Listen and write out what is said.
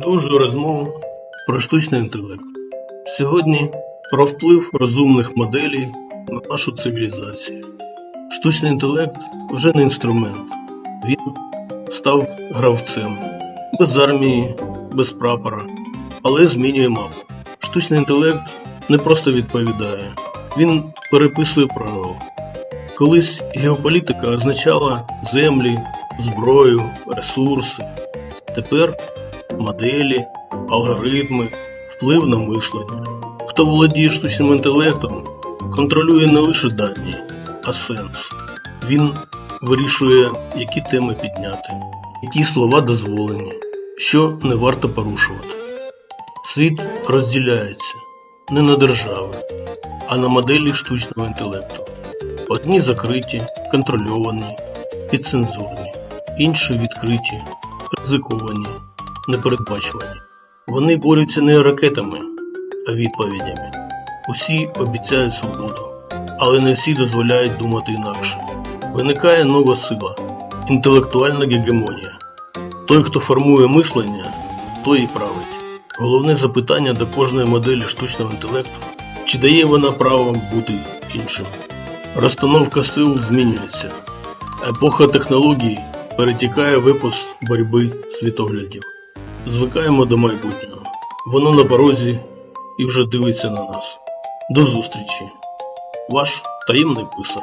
Продовжую розмову про штучний інтелект. Сьогодні про вплив розумних моделей на нашу цивілізацію. Штучний інтелект вже не інструмент. Він став гравцем без армії, без прапора, але змінює мапу. Штучний інтелект не просто відповідає, він переписує правила. Колись геополітика означала землі, зброю, ресурси. Тепер моделі, алгоритми, вплив на мислення. Хто володіє штучним інтелектом, контролює не лише дані, а сенс. Він вирішує, які теми підняти, які слова дозволені, що не варто порушувати. Світ розділяється не на держави, а на моделі штучного інтелекту. Одні закриті, контрольовані, підцензурні, інші відкриті, ризиковані, непередбачувані. Вони борються не ракетами, а відповідями. Усі обіцяють свободу, але не всі дозволяють думати інакше. Виникає нова сила інтелектуальна гегемонія. Той, хто формує мислення, той і править. Головне запитання до кожної моделі штучного інтелекту чи дає вона право бути іншим. Розстановка сил змінюється. Епоха технологій перетікає в епос боротьби світоглядів. Звикаємо до майбутнього. Воно на порозі і вже дивиться на нас. До зустрічі. Ваш таємний писар.